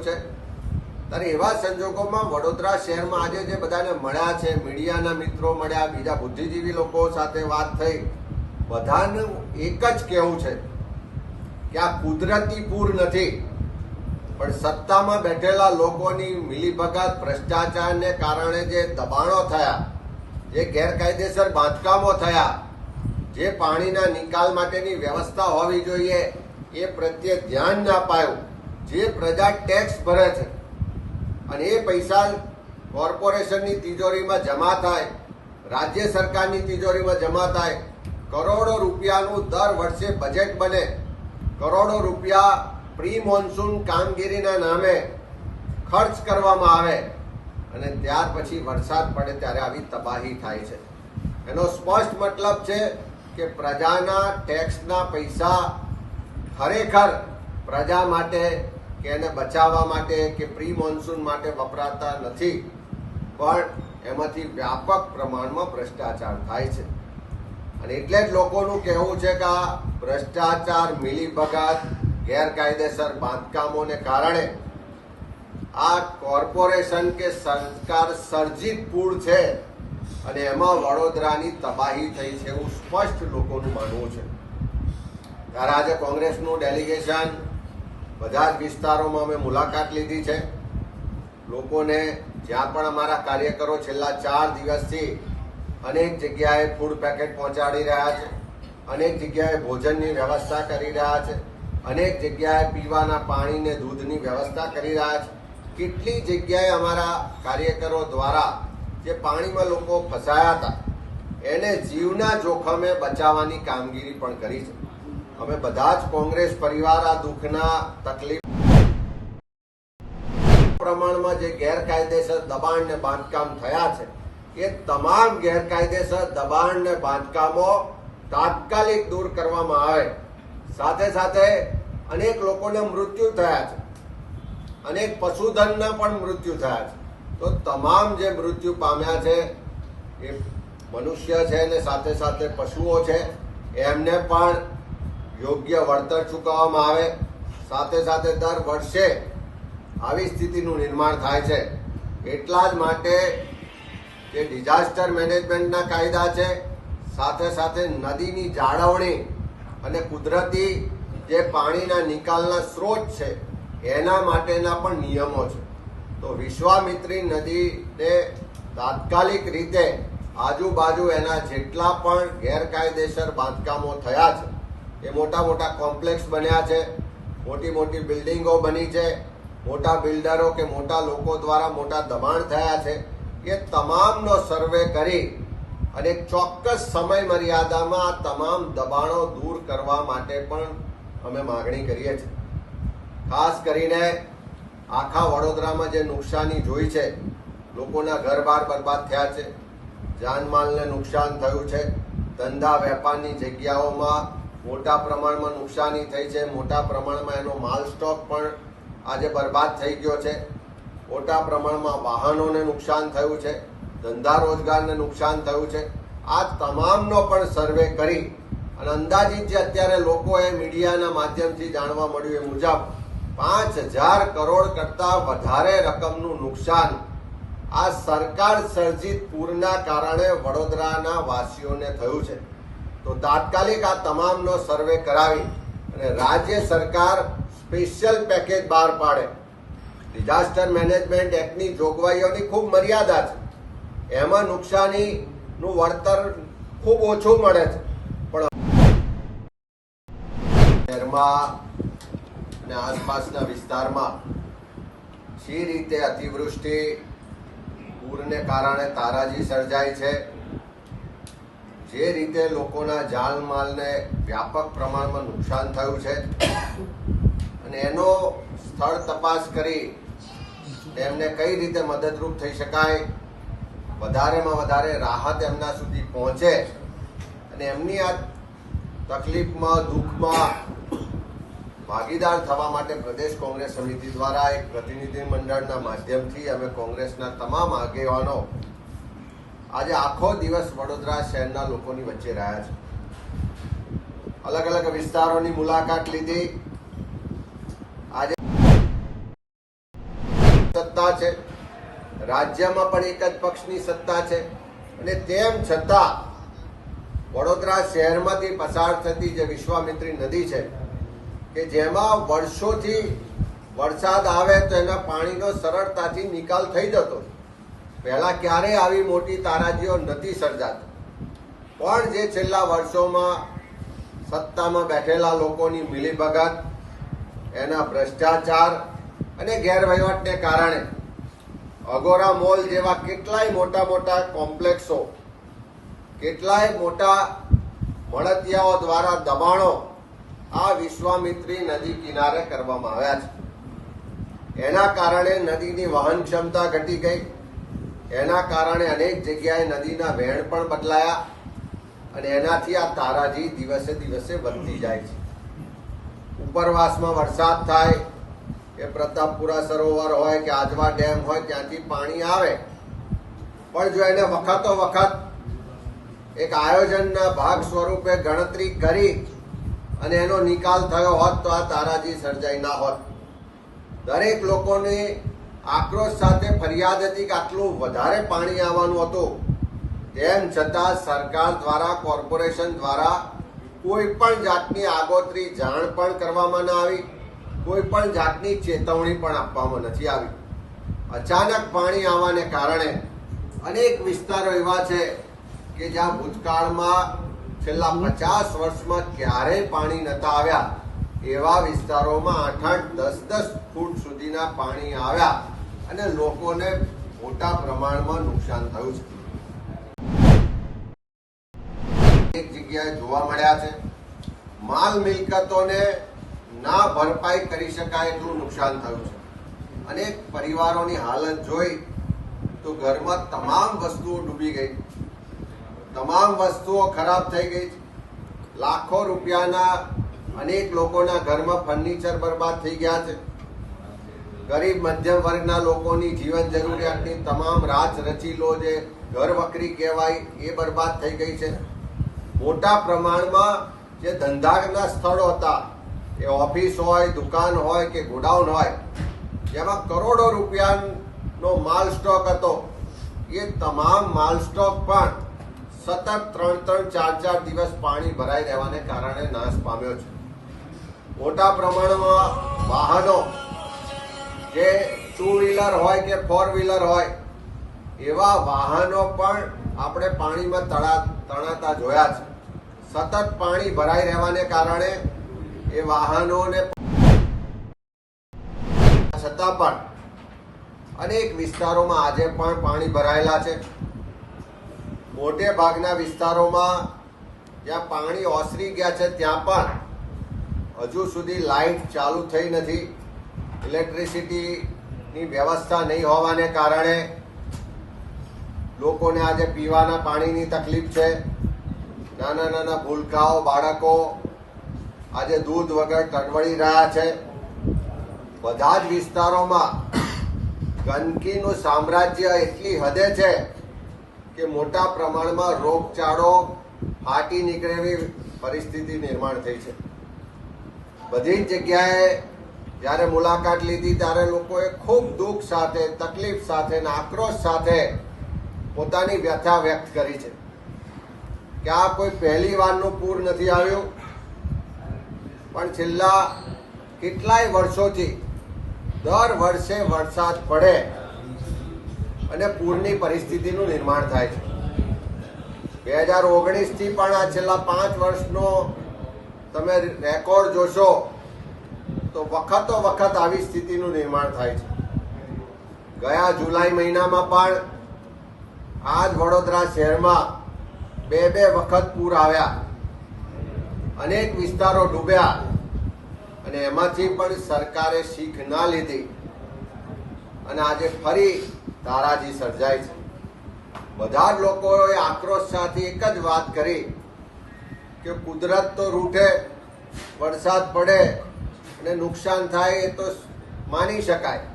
થયું છે. ત્યારે એવા સંજોગોમાં વડોદરા શહેરમાં આજે જે બધાને મળ્યા છે, મીડિયાના મિત્રો મળ્યા, બીજા બુદ્ધિજીવી લોકો સાથે વાત થઈ, બધાનું એક જ કહેવું છે કે આ કુદરતી પૂર નથી, પણ સત્તામાં બેઠેલા લોકોની મિલીભગત ભ્રષ્ટાચારને કારણે જે દબાણો થયા, જે ગેરકાયદેસર બાંધકામો થયા, જે પાણીના નિકાલ માટેની વ્યવસ્થા હોવી જોઈએ, એ પ્રત્યે ધ્યાન ના અપાયું. જે પ્રજા ટેક્સ ભરે છે અને એ પૈસા કોર્પોરેશનની તિજોરીમાં જમા થાય, રાજ્ય સરકારની તિજોરીમાં જમા થાય, કરોડો રૂપિયાનું દર વર્ષે બજેટ બને. કરોડો રૂપિયા પ્રી મોન્સૂન કામગીરીના નામે ખર્ચ કરવામાં આવે અને ત્યાર પછી વરસાદ પડે ત્યારે આવી તબાહી થાય છે. એનો સ્પષ્ટ મતલબ છે કે પ્રજાના ટેક્સના પૈસા ખરેખર પ્રજા માટે કે એને બચાવવા માટે કે પ્રી મોન્સૂન માટે વપરાતા નથી. પણ એમાંથી વ્યાપક પ્રમાણમાં ભ્રષ્ટાચાર થાય છે. અને એટલે જ લોકોનું કહેવું છે કે આ ભ્રષ્ટાચાર, મિલીભગત, ગેરકાયદેસર બાંધકામોને કારણે આ કોર્પોરેશન કે સરકાર સર્જિત પૂળ છે અને એમાં વડોદરાની તબાહી થઈ છે એવું સ્પષ્ટ લોકોનું માનવું છે. ત્યારે આજે કોંગ્રેસનું ડેલિગેશન બધા જ વિસ્તારોમાં અમે મુલાકાત લીધી છે. લોકોને જ્યાં પણ અમારા કાર્યકરો છેલ્લા ચાર દિવસથી અનેક જગ્યાએ ફૂડ પેકેટ પહોંચાડી રહ્યા છે. અનેક જગ્યાએ ભોજનની વ્યવસ્થા કરી રહ્યા છે. અનેક જગ્યાએ પીવાના પાણીને દૂધની વ્યવસ્થા કરી રહ્યા છે. કેટલી જગ્યાએ અમારા કાર્યકરો દ્વારા જે પાણીમાં લોકો ફસાયા હતા, એને જીવના જોખમે બચાવવાની કામગીરી પણ કરી છે. અમે બધા જ કોંગ્રેસ પરિવાર આ દુઃખના તકલીફ પ્રમાણમાં જે ગેરકાયદેસર દબાણ ને બાંધકામ થયા છે, એ તમામ ગેરકાયદેસર દબાણ ને બાંધકામો તાત્કાલિક દૂર કરવામાં આવે. સાથે સાથે અનેક લોકોના મૃત્યુ થયા છે. અનેક પશુધનના પણ મૃત્યુ થયા છે. તો તમામ જે મૃત્યુ પામ્યા છે, એ મનુષ્ય છે ને સાથે સાથે પશુઓ છે, એમને પણ યોગ્ય વળતર ચૂકવવામાં આવે, સાથે સાથે દર વર્ષે આવી સ્થિતિનું નિર્માણ થાય છે. એટલા જ માટે જે ડિઝાસ્ટર મેનેજમેન્ટના કાયદા છે, સાથે સાથે નદીની જાળવણી અને કુદરતી જે પાણીના નિકાલના સ્ત્રોત છે, એના માટેના પણ નિયમો છે. તો વિશ્વામિત્રી નદીને તાત્કાલિક રીતે આજુબાજુ એના જેટલા પણ ગેરકાયદેસર બાંધકામો થયા છે એ મોટા મોટા કોમ્પ્લેક્સ બન્યા છે, મોટી મોટી બિલ્ડિંગો બની છે, મોટા બિલ્ડરો કે મોટા લોકો દ્વારા મોટા દબાણ થયા છે. એ તમામનો સર્વે કરી અને ચોક્કસ સમય મર્યાદામાં આ તમામ દબાણો દૂર કરવા માટે પણ અમે માગણી કરીએ છીએ. ખાસ કરીને આખા વડોદરામાં જે નુકસાની જોઈ છે, લોકોના ઘર બાર બરબાદ થયા છે, જાનમાલને નુકસાન થયું છે, ધંધા, વેપારની જગ્યાઓમાં મોટા પ્રમાણમાં નુકસાની થઈ છે. મોટા પ્રમાણમાં એનો માલ સ્ટોક પણ આજે બરબાદ થઈ ગયો છે. મોટા પ્રમાણમાં વાહનોને નુકસાન થયું છે. ધંધા રોજગારને નુકસાન થયું છે. આ તમામનો પણ સર્વે કરી અને અંદાજિત જે અત્યારે લોકોએ મીડિયાના માધ્યમથી જાણવા મળ્યું એ મુજબ પાંચ હજાર કરોડ કરતાં વધારે રકમનું નુકસાન આ સરકાર સર્જિત પૂરના કારણે વડોદરાના વાસીઓને થયું છે. તો તાત્કાલિક આ તમામનો સર્વે કરાવી અને રાજ્ય સરકાર સ્પેશિયલ પેકેજ બહાર પાડે. ડિઝાસ્ટર મેનેજમેન્ટ એક્ટની જોગવાઈઓની ખૂબ મર્યાદા છે. એમાં નુકસાનીનું વળતર ખૂબ ઓછું મળે છે. પણ શહેરમાં અને આસપાસના વિસ્તારમાં જે રીતે અતિવૃષ્ટિ, પૂરને કારણે તારાજી સર્જાય છે? જે રીતે લોકોના જાનમાલને વ્યાપક પ્રમાણમાં નુકસાન થયું છે અને એનો સ્થળ તપાસ કરી એમને કઈ રીતે મદદરૂપ થઈ શકાય, વધારેમાં વધારે રાહત એમના સુધી પહોંચે અને એમની આ તકલીફમાં, દુઃખમાં ભાગીદાર થવા માટે પ્રદેશ કોંગ્રેસ સમિતિ દ્વારા એક પ્રતિનિધિ મંડળના માધ્યમથી અમે કોંગ્રેસના તમામ આગેવાનો આજે આખો દિવસ વડોદરા શહેરના લોકોની વચ્ચે રહ્યા છે. અલગ અલગ વિસ્તારોની મુલાકાત લીધી. આજે સત્તા છે. રાજ્યમાં પણ એક જ પક્ષની સત્તા છે. અને તેમ છતાં વડોદરા શહેરમાંથી પસાર થતી જે વિશ્વામિત્રી નદી છે, કે જેમાં વર્ષોથી વરસાદ આવે તો એના પાણીનો સરળતાથી નિકાલ થઈ જતો. પહેલા ક્યારેય આવી મોટી તારાજીઓ નથી સર્જાતી. પણ જે છેલ્લા વર્ષોમાં સત્તામાં બેઠેલા લોકોની મિલીભગત, એના ભ્રષ્ટાચાર અને ગેરવહીવટને કારણે અગોરા મોલ જેવા કેટલાય મોટા મોટા કોમ્પ્લેક્સો, કેટલાય મોટા મળતિયાઓ દ્વારા દબાણો આ વિશ્વામિત્રી નદી કિનારે કરવામાં આવ્યા છે. એના કારણે નદીની વહન ક્ષમતા ઘટી ગઈ. એના કારણે અનેક જગ્યાએ નદીના વહેણ પણ બદલાયા અને એનાથી આ તારાજી દિવસે દિવસે વધતી જાય છે. ઉપરવાસમાં વરસાદ થાય કે પ્રતાપપુરા સરોવર હોય કે આજવા ડેમ હોય, ત્યાંથી પાણી આવે. પણ જો એને વખતો વખત એક આયોજનના ભાગ સ્વરૂપે ગણતરી કરી અને એનો નિકાલ થયો હોત તો આ તારાજી સર્જાઈ ના હોત. દરેક લોકોની આક્રોશ સાથે ફરિયાદ હતી કે આટલું વધારે પાણી આવવાનું હતું. તેમ છતાં સરકાર દ્વારા, કોર્પોરેશન દ્વારા કોઈ પણ જાતની આગોતરી જાણ પણ કરવામાં ન આવી. કોઈ પણ જાતની ચેતવણી પણ આપવામાં નથી આવી. અચાનક પાણી આવવાને કારણે અનેક વિસ્તારો એવા છે કે જ્યાં ભૂતકાળમાં છેલ્લા પચાસ વર્ષમાં ક્યારેય પાણી નતા આવ્યા. એવા વિસ્તારોમાં આઠ આઠ દસ દસ ફૂટ સુધીના પાણી આવ્યા. અને લોકોને મોટા પ્રમાણમાં નુકસાન થયું છે. એક જગ્યાએ જોવા મળ્યા છે, માલ મિલકતોને ના ભરપાઈ કરી શકાય એટલું નુકસાન થયું છે. અનેક પરિવારોની હાલત જોઈ તો ઘરમાં તમામ વસ્તુઓ ડૂબી ગઈ. તમામ વસ્તુઓ ખરાબ થઈ ગઈ. લાખો રૂપિયાના અનેક લોકોના ઘરમાં ફર્નિચર બરબાદ થઈ ગયા છે. ગરીબ મધ્યમ વર્ગના લોકોની જીવન જરૂરિયાતની તમામ રાજ રચીલો જે ઘર વકરી કહેવાય એ બરબાદ થઈ ગઈ છે. મોટા પ્રમાણમાં જે ધંધાના સ્થળો હતા, એ ઓફિસ હોય, દુકાન હોય કે ગોડાઉન હોય, જેમાં કરોડો રૂપિયાનો માલ સ્ટોક હતો. એ તમામ માલ સ્ટોક પણ સતત ત્રણ ત્રણ ચાર ચાર દિવસ પાણી ભરાઈ રહેવાને કારણે નાશ પામ્યો છે. મોટા પ્રમાણમાં વાહનો જે ટુ વ્હીલર હોય કે ફોર વ્હીલર હોય, એવા વાહનો પણ આપણે પાણીમાં તળા, તણાતા જોયા છે. સતત પાણી ભરાઈ રહેવાને કારણે એ વાહનોને છતાં પણ અનેક વિસ્તારોમાં આજે પણ પાણી ભરાયેલા છે. મોટે ભાગના વિસ્તારોમાં જ્યાં પાણી ઓસરી ગયા છે, ત્યાં પણ હજુ સુધી લાઇટ ચાલુ થઈ નથી. ઇલેક્ટ્રિસિટીની વ્યવસ્થા નહીં હોવાને કારણે લોકોને આજે પીવાના પાણીની તકલીફ છે. નાના નાના ભૂલકાઓ, બાળકો આજે દૂધ વગર ટળવળી રહ્યા છે. બધા જ વિસ્તારોમાં ગંદકીનું સામ્રાજ્ય એટલી હદે છે કે મોટા પ્રમાણમાં રોગચાળો ફાટી નીકળે એવી પરિસ્થિતિ નિર્માણ થઈ છે. બધી જ જગ્યાએ જ્યારે મુલાકાત લીધી ત્યારે લોકોએ ખૂબ દુઃખ સાથે, તકલીફ સાથે અને આક્રોશ સાથે પોતાની વ્યથા વ્યક્ત કરી છે. કે આ કોઈ પહેલી વારનું પૂર નથી આવ્યું, પણ છેલ્લા કેટલાય વર્ષોથી દર વર્ષે વરસાદ પડે અને પૂરની પરિસ્થિતિનું નિર્માણ થાય છે. બે હજાર ઓગણીસથી પણ આ છેલ્લા પાંચ વર્ષનો તમે રેકોર્ડ જોશો તો વખતો વખત આવી સ્થિતિનું નિર્માણ થાય છે. ગયા જુલાઈ મહિનામાં પણ આ જ વડોદરા શહેરમાં બે બે વખત પૂર આવ્યા. અનેક વિસ્તારો ડૂબ્યા અને એમાંથી પણ સરકારે શીખ ના લીધી. અને આજે ફરી તારાજી સર્જાય છે. બધા જ લોકોએ આક્રોશ સાથે એક જ વાત કરી કે કુદરત તો રૂઠે, વરસાદ પડે અને નુકસાન થાય એ તો માની શકાય.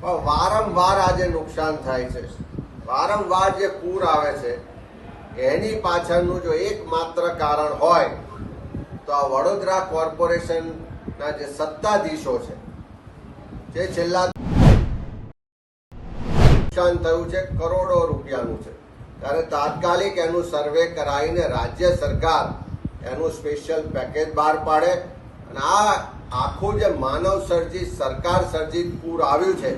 પણ વારંવાર આજે નુકસાન થાય છે. વારંવાર જે પૂર આવે છે, એની પાછળનું જો એકમાત્ર કારણ હોય, તો આ વડોદરા કોર્પોરેશનના જે સત્તાધીશો છે, જે છેલ્લા નુકસાન થયું છે, કરોડો રૂપિયાનું છે. ત્યારે તાત્કાલિક એનું સર્વે કરાવીને રાજ્ય સરકાર એનું સ્પેશિયલ પેકેજ બહાર પાડે અને આ આખું જે માનવ સર્જિત, સરકાર સર્જિત પૂર આવ્યું છે,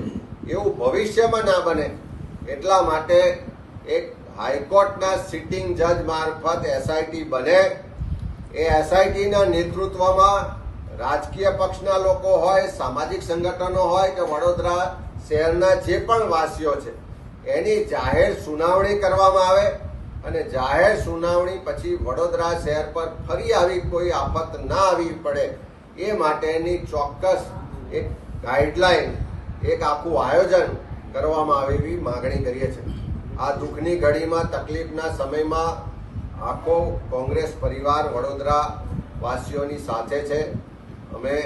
એવું ભવિષ્યમાં ના બને. એટલા માટે એક હાઈકોર્ટના સિટિંગ જજ મારફત એસઆઈટી બને. એ એસઆઈટીના નેતૃત્વમાં રાજકીય પક્ષના લોકો હોય, સામાજિક સંગઠનો હોય કે વડોદરા શહેરના જે પણ વાસીઓ છે, એની જાહેર સુનાવણી કરવામાં આવે અને જાહેર સુનાવણી પછી વડોદરા શહેર પર ફરી આવી કોઈ આફત ના આવી પડે એ માટેની ચોક્કસ એક ગાઈડલાઈન એક આખું આયોજન કરવામાં આવે એવી માગણી કરીએ છીએ. આ દુઃખની ઘડીમાં, તકલીફના સમયમાં આખો કોંગ્રેસ પરિવાર વડોદરા વાસીઓની સાથે છે. અમે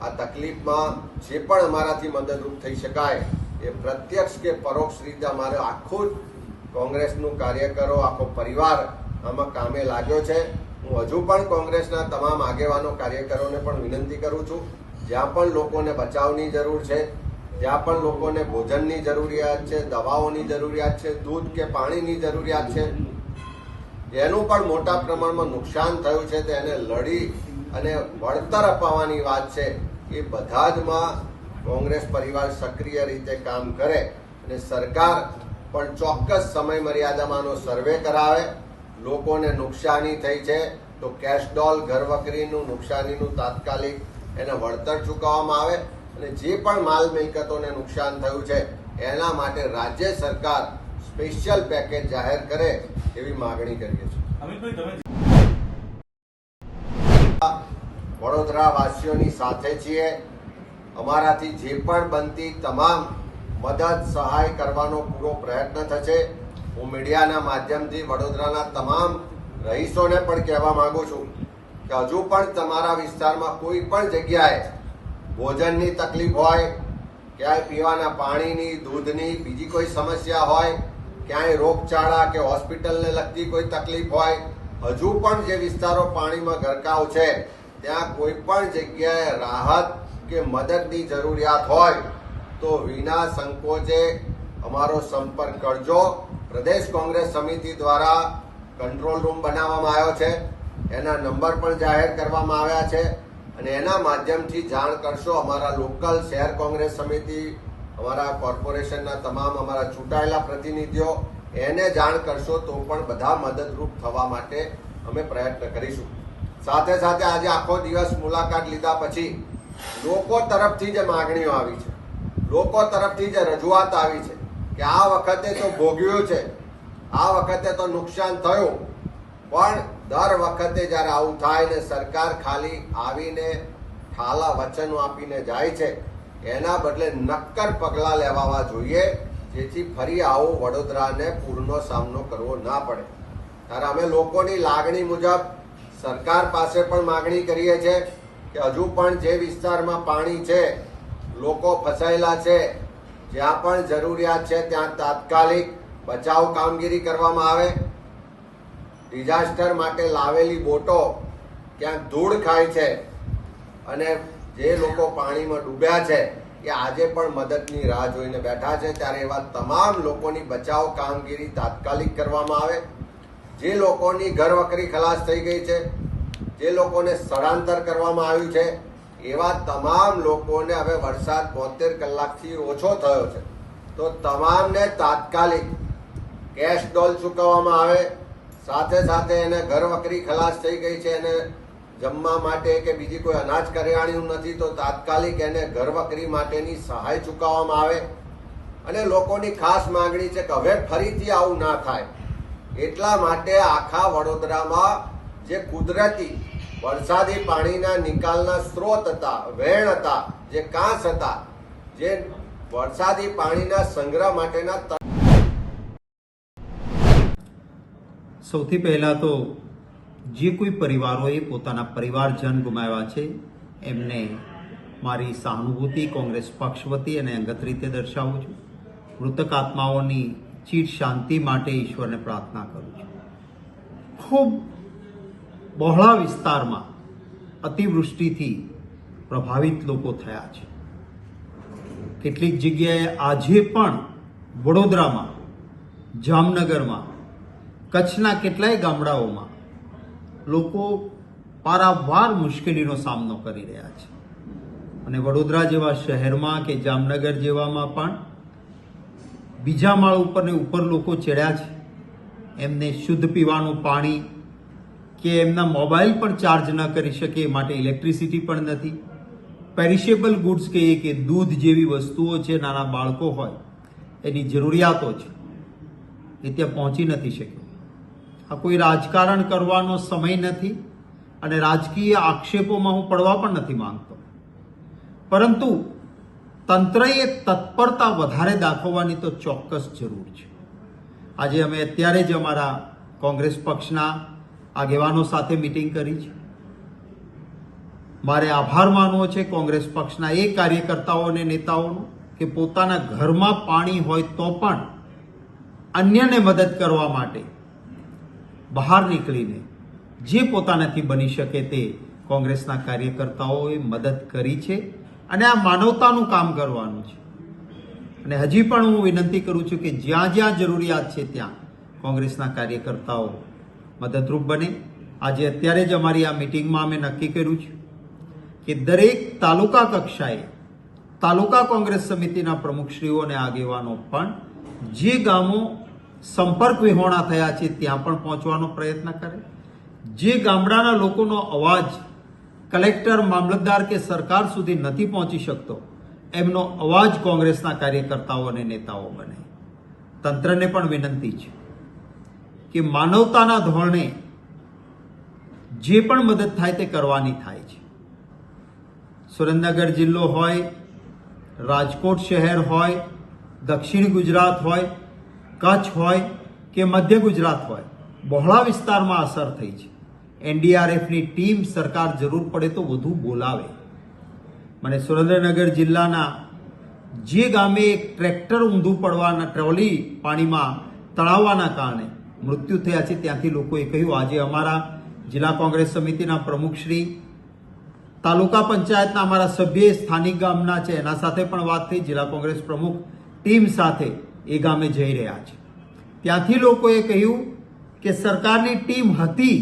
આ તકલીફમાં જે પણ અમારાથી મદદરૂપ થઈ શકાય એ પ્રત્યક્ષ કે પરોક્ષ રીતે અમારે આખું કોંગ્રેસનું કાર્યકરો, આખો પરિવાર આમાં કામે લાગ્યો છે. હું હજુ પણ કોંગ્રેસના તમામ આગેવાનો કાર્યકરોને પણ વિનંતી કરું છું, જ્યાં પણ લોકોને બચાવની જરૂર છે, જ્યાં પણ લોકોને ભોજનની જરૂરિયાત છે, દવાઓની જરૂરિયાત છે, દૂધ કે પાણીની જરૂરિયાત છે એનું પણ મોટા પ્રમાણમાં નુકસાન થયું છે, તો એને લડી અને વળતર અપાવવાની વાત છે, એ બધા જમાં કોંગ્રેસ પરિવાર સક્રિય રીતે કામ કરે અને સરકાર પણ ચોક્કસ સમય મર્યાદામાંનો સર્વે કરાવે. લોકોને નુકસાની થઈ છે તો કેશડોલ ઘરવકરીનું ઘર વકરીનું નુકસાનીનું તાત્કાલિક એને વળતર ચૂકવવામાં આવે અને જે પણ માલ મિલકતોને નુકસાન થયું છે એના માટે રાજ્ય સરકાર સ્પેશિયલ પેકેજ જાહેર કરે એવી માગણી કરીએ છીએ. અમિતભાઈ તમે વડોદરા વાસીઓની સાથે છીએ. અમારાથી જે પણ બનતી તમામ મદદ સહાય કરવાનો પૂરો પ્રયત્ન થશે. હું મીડિયાના માધ્યમથી વડોદરાના તમામ રહીશોને પણ કહેવા માંગુ છું કે હજુ પણ તમારા વિસ્તારમાં કોઈ પણ જગ્યાએ ભોજનની તકલીફ હોય, ક્યાંય પીવાના પાણીની, દૂધની બીજી કોઈ સમસ્યા હોય, ક્યાંય રોગચાળા કે હોસ્પિટલને લગતી કોઈ તકલીફ હોય, હજુ પણ જે વિસ્તારો પાણીમાં ગરકાવ છે, ત્યાં કોઈ પણ જગ્યાએ રાહત કે મદદની જરૂરિયાત હોય, તો વિના સંકોચે અમારો સંપર્ક કરજો. પ્રદેશ કોંગ્રેસ સમિતિ દ્વારા કંટ્રોલ રૂમ બનાવવામાં આવ્યો છે. એના નંબર પણ જાહેર કરવામાં આવ્યા છે અને એના માધ્યમથી જાણ કરશો અમારા લોકલ શહેર કોંગ્રેસ સમિતિ, અમારા કોર્પોરેશનના તમામ અમારા ચૂંટાયેલા પ્રતિનિધિઓ, એને જાણ કરશો તો પણ બધા મદદરૂપ થવા માટે અમે પ્રયત્ન કરીશું. સાથે સાથે આજે આખો દિવસ મુલાકાત લીધા પછી લોકો તરફથી જે માગણીઓ આવી છે, લોકો તરફથી જે રજૂઆત આવી છે કે આ વખતે તો ભોગ્યું છે. આ વખતે તો નુકસાન થયું. પણ દર વખતે જ્યારે આવું થાય ને સરકાર ખાલી આવીને ઠાલા વચનો આપીને જાય છે, એના બદલે નક્કર પગલાં લેવાવા જોઈએ, જેથી ફરી આવો વડોદરાને પૂરનો સામનો કરવો ના પડે. ત્યારે અમે લોકોની લાગણી મુજબ સરકાર પાસે પણ માગણી કરીએ છીએ કે હજુ પણ જે વિસ્તારમાં પાણી છે, લોકો ફસાયેલા છે જ્યાં પણ જરૂરિયાત છે ત્યાં તાત્કાલિક બચાવ કામગીરી કરવામાં આવે. ડિઝાસ્ટર માટે લાવેલી બોટો ક્યાંક ધૂળ ખાય છે અને જે લોકો પાણીમાં ડૂબ્યા છે એ આજે પણ મદદની રાહ જોઈને બેઠા છે. ત્યારે એવા તમામ લોકોની બચાવ કામગીરી તાત્કાલિક કરવામાં આવે. જે લોકોની ઘરવકરી ખલાસ થઈ ગઈ છે, જે લોકોને સ્થળાંતર કરવામાં આવ્યું છે એવા તમામ લોકોને હવે વરસાદ બોતેર કલાકથી ઓછો થયો છે. તો તમામને તાત્કાલિક કેશ ડોલ ચૂકવવામાં આવે, સાથે સાથે એને ઘર વકરી ખલાસ થઈ ગઈ છે એને જમવા માટે કે બીજી કોઈ અનાજ કરિયાણ્યું નથી, તો તાત્કાલિક એને ઘર વકરી માટેની સહાય ચૂકવવામાં આવે. અને લોકોની ખાસ માંગણી છે કે હવે ફરીથી આવું ના થાય. એટલા માટે આખા વડોદરામાં જે કુદરતી વરસાદી પાણીના નિકાલના સ્ત્રોત હતા, વેણ હતા, જે કાંસ હતા, જે વરસાદી પાણીના સંગ્રહ માટેના સૌથી પહેલાં તો જે કોઈ પરિવારોએ પોતાના પરિવારજન ગુમાવ્યા છે, એમને મારી સહાનુભૂતિ કોંગ્રેસ પક્ષ વતી અને અંગત રીતે દર્શાવું છું. મૃતક આત્માઓની ચીર શાંતિ માટે ઈશ્વરને પ્રાર્થના કરું છું. ખૂબ બહોળા વિસ્તારમાં અતિવૃષ્ટિથી પ્રભાવિત લોકો થયા છે. કેટલીક જગ્યાએ આજે પણ વડોદરામાં, જામનગરમાં, કચ્છના કેટલાય ગામડાઓમાં લોકો પારાવાર મુશ્કેલીનો સામનો કરી રહ્યા છે. અને વડોદરા જેવા શહેરમાં કે જામનગર જેવામાં પણ બીજા માળ ઉપર ને ઉપર લોકો ચડ્યા છે. એમને શુદ્ધ પીવાનું પાણી કે એમના મોબાઈલ પણ ચાર્જ ન કરી શકે માટે ઇલેક્ટ્રિસિટી પણ નથી. પેરિશેબલ ગુડ્સ કહીએ કે દૂધ જેવી વસ્તુઓ છે નાના બાળકો હોય, એની જરૂરિયાતો છે એ ત્યાં પહોંચી નથી શક્યો. આ કોઈ રાજકારણ કરવાનો સમય નથી અને રાજકીય આક્ષેપોમાં હું પડવા પણ નથી માંગતો. પરંતુ તંત્રએ તત્પરતા વધારે દાખવવાની તો ચોક્કસ જરૂર છે. આજે અમે અત્યારે જ અમારા કોંગ્રેસ પક્ષના આગેવાનો સાથે મિટિંગ કરી છે. મારે આભાર માનવો છે કોંગ્રેસ પક્ષના એ કાર્યકર્તાઓ અને નેતાઓનો કે પોતાના ઘરમાં પાણી હોય તો પણ અન્યને મદદ કરવા માટે બહાર નીકળીને જે પોતાનાથી બની શકે તે કોંગ્રેસના કાર્યકર્તાઓએ મદદ કરી છે અને આ માનવતાનું કામ કરવાનું છે. અને હજી પણ હું વિનંતી કરું છું કે જ્યાં જ્યાં જરૂરિયાત છે ત્યાં કોંગ્રેસના કાર્યકર્તાઓ મદદરૂપ બને. આજે અત્યારે જ અમારી આ મિટિંગમાં અમે નક્કી કર્યું છે કે દરેક તાલુકા કક્ષાએ તાલુકા કોંગ્રેસ સમિતિના પ્રમુખશ્રીઓ અને આગેવાનો પણ જે ગામો સંપર્ક વિહોણા થયા છે ત્યાં પણ પહોંચવાનો પ્રયત્ન કરે. જે ગામડાના લોકોનો અવાજ કલેક્ટર, મામલતદાર કે સરકાર સુધી નથી પહોંચી શકતો, એમનો અવાજ કોંગ્રેસના કાર્યકર્તાઓ અને નેતાઓ બને. તંત્રને પણ વિનંતી છે. કે માનવતાના ધોરણે જે પણ મદદ થાય તે કરવાની થાય છે. સુરેન્દ્રનગર જિલ્લો હોય, રાજકોટ શહેર હોય, દક્ષિણ ગુજરાત હોય, કચ્છ હોય કે મધ્ય ગુજરાત હોય, બહોળા વિસ્તારમાં અસર થઈ છે. એનડીઆરએફની ટીમ સરકાર જરૂર પડે તો વધુ બોલાવે. મને સુરેન્દ્રનગર જિલ્લાના જે ગામે એક ટ્રેક્ટર ઊંધું પડવાના, ટ્રોલી પાણીમાં તળાવવાના કારણે મૃત્યુ થયા છે ત્યાંથી લોકોએ કહ્યું, આજે અમારા જિલ્લા કોંગ્રેસ સમિતિના પ્રમુખશ્રી તાલુકા પંચાયતના અમારા સભ્ય સ્થાનિક ગામના છે. એના સાથે પણ વાત થઈ. જિલ્લા કોંગ્રેસ પ્રમુખ ટીમ સાથે એ ગામે જઈ રહ્યા છે. ત્યાંથી લોકોએ કહ્યું કે સરકારની ટીમ હતી,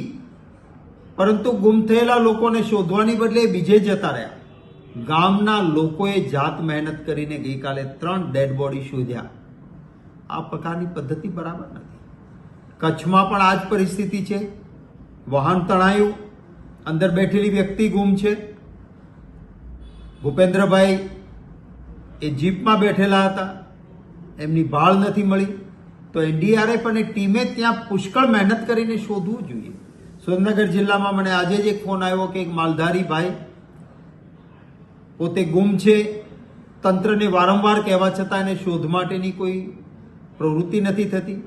પરંતુ ગુમ થયેલા લોકોને શોધવાની બદલે બીજે જતા રહ્યા. ગામના લોકોએ જાત મહેનત કરીને ગઈકાલે ત્રણ ડેડ બોડી શોધ્યા. આ પ્રકારની પદ્ધતિ બરાબર નથી. કચ્છમાં પણ આ જ પરિસ્થિતિ છે. વાહન તણાયું, અંદર બેઠેલી વ્યક્તિ ગુમ છે. ભૂપેન્દ્રભાઈ એ જીપમાં બેઠેલા હતા. એમની ભાળ નથી મળી. તો એનડીઆરએફ અને ટીમે ત્યાં પુષ્કળ મહેનત કરીને શોધવું જોઈએ. સુરેન્દ્રનગર જિલ્લામાં મને આજે જ એક ફોન આવ્યો કે એક માલધારી ભાઈ પોતે ગુમ છે. તંત્રને વારંવાર કહેવા છતાં એને શોધ માટેની કોઈ પ્રવૃત્તિ નથી થતી.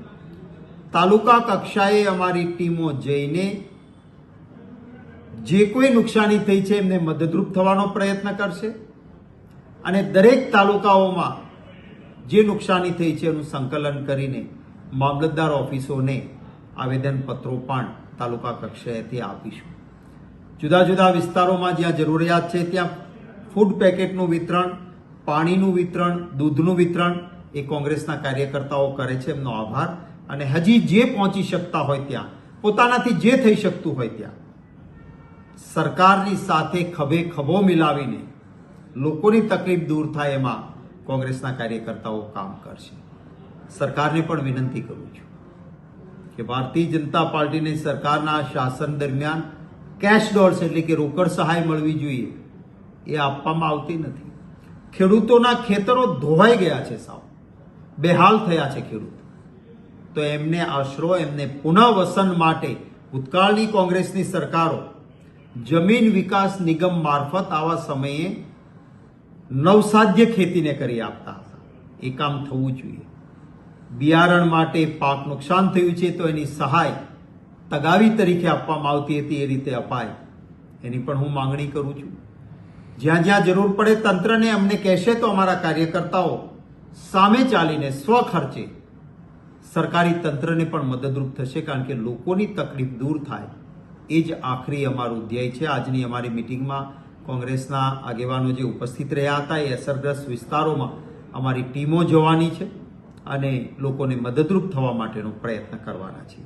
તાલુકા કક્ષાએ અમારી ટીમો જઈને જે કોઈ નુકસાની થઈ છે એમને મદદરૂપ થવાનો પ્રયત્ન કરશે અને દરેક તાલુકાઓમાં જે નુકસાની થઈ છે એનું સંકલન કરીને મામલતદાર ઓફિસોને આવેદનપત્રો પણ તાલુકા કક્ષાએથી આપીશું. જુદા જુદા વિસ્તારોમાં જ્યાં જરૂરિયાત છે ત્યાં ફૂડ પેકેટનું વિતરણ, પાણીનું વિતરણ, દૂધનું વિતરણ એ કોંગ્રેસના કાર્યકર્તાઓ કરે છે. એમનો આભાર. અને હજી જે પહોંચી શકતા હોય ત્યાં, પોતાનાથી જે થઈ શકતું હોય ત્યાં. સરકારની સાથે ખભે ખભો મિલાવીને લોકોની તકલીફ દૂર થાય એમાં કોંગ્રેસના કાર્યકર્તાઓ કામ કરશે. સરકારને પણ વિનંતી કરું છું કે ભારતીય જનતા પાર્ટીને સરકારના શાસન દરમિયાન કેશ ડોલ્સ એટલે કે રોકડ સહાય મળવી જોઈએ, એ આપવામાં આવતી નથી. ખેડૂતોના ખેતરો ધોવાઈ ગયા છે સાવ. બેહાલ થયા છે ખેડૂત. તો એમને આશરો, એમને પુનઃવસન માટે ભૂતકાળની કોંગ્રેસની સરકારો, જમીન વિકાસ નિગમ મારફત આવા સમયે નવસાધ્ય ખેતીને કરી આપતા હતા. એ કામ થવું જોઈએ. બિયારણ માટે પાક નુકસાન થયું છે તો એની સહાય તગાવી તરીકે આપવામાં આવતી હતી, એ રીતે અપાય. એની પણ હું માંગણી કરું છું. જ્યાં જ્યાં જરૂર પડે તંત્રને અમને કહેશે તો અમારા કાર્યકર્તાઓ સામે ચાલીને સ્વખર્ચે સરકારી તંત્રને પણ મદદરૂપ થશે કારણ કે લોકોની તકલીફ દૂર થાય. એ જ આખરી અમારું ધ્યેય છે. આજની અમારી મિટિંગમાં કોંગ્રેસના આગેવાનો જે ઉપસ્થિત રહ્યા હતા, એ અસરગ્રસ્ત વિસ્તારોમાં અમારી ટીમો જવાની છે અને લોકોને મદદરૂપ થવા માટેનો પ્રયત્ન કરવાના છે.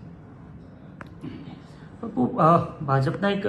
ભાજપના એક